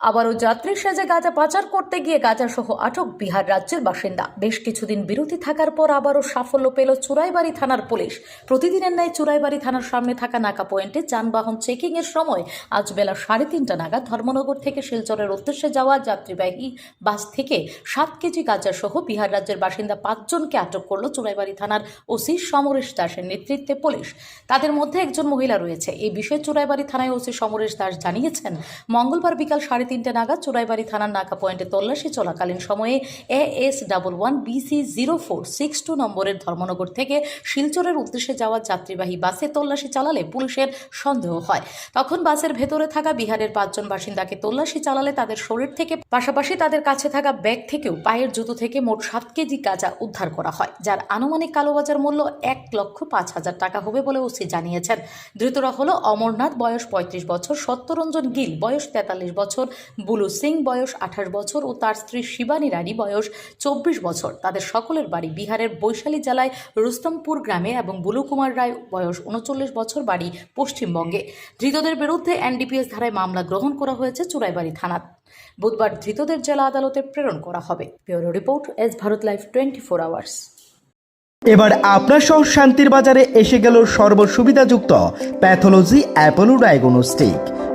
আবারও যাত্রী সেজে গাঁজা পাচার করতে গিয়ে গাঁজা সহ আটক বিহার রাজ্যের বাসিন্দা। বেশ কিছুদিন বিরতি থাকার পর আবারও সাফল্য পেল চুরাইবাড়ি থানার পুলিশ। প্রতিদিনের ন্যায় চুরাইবাড়ি থানার সামনে থাকা নাকা পয়েন্টে যানবাহন চেকিং এর সময় আজ বেলা সাড়ে তিনটা নাগাদ ধর্মনগর থেকে শিলচরের উদ্দেশ্যে যাওয়া যাত্রীবাহী বাস থেকে সাত কেজি গাঁজা সহ বিহার রাজ্যের বাসিন্দা পাঁচজনকে আটক করল চুরাইবাড়ি থানার ওসি সমরেশ দাসের নেতৃত্বে পুলিশ। তাদের মধ্যে একজন মহিলা রয়েছে। এই বিষয়ে চুরাইবাড়ি থানায় ওসি সমরেশ দাস জানিয়েছেন, মঙ্গলবার বিকাল সাড়ে তিনটে নাগাদ চুরাইবাড়ি থানার নাকা পয়েন্টে তল্লাশি চলাকালীন সময়ে A S double one BC zero four six two নম্বরের ধর্মনগর থেকে শিলচরের উদ্দেশ্যে যাওয়া যাত্রীবাহী বাসে তল্লাশি চালালে পুলিশের সন্দেহ হয়। তখন বাসের ভেতরে থাকা বিহারের পাঁচজন বাসিন্দাকে তল্লাশি চালালে তাদের শরীর থেকে, পাশাপাশি তাদের কাছে থাকা ব্যাগ থেকেও পায়ের জুতো থেকে মোট সাত কেজি গাঁজা উদ্ধার করা হয়, যার আনুমানিক কালোবাজার মূল্য এক লক্ষ পাঁচ হাজার টাকা হবে বলে ওসি জানিয়েছেন। ধৃতরা হল অমরনাথ, বয়স পঁয়ত্রিশ বছর, সত্যরঞ্জন গিল, বয়স তেতাল্লিশ বছর বুলু সিং বয়স আঠাশ বছর ও তার স্ত্রী শিবানী রানী বয়স চব্বিশ বছর। তাদের সকলের বাড়ি বিহারের বৈশালী জেলায় রুস্তমপুর গ্রামে এবং বুলু কুমার রায় বয়স উনচল্লিশ বছর বাড়ি পশ্চিমবঙ্গে। ধৃতদের বিরুদ্ধে এনডিপিএস ধারায় মামলা গ্রহণ করা হয়েছে চুরাইবাড়ি থানাত বুধবার ধৃতদের জেলা আদালতে প্রেরণ করা হবে। Bureau report, S Bharat life twenty four hours. এবার আপনার সহ শান্তির বাজারে এসে গেল সর্বসুবিধাযুক্ত প্যাথোলজি অ্যাপোলো ডায়াগনস্টিক।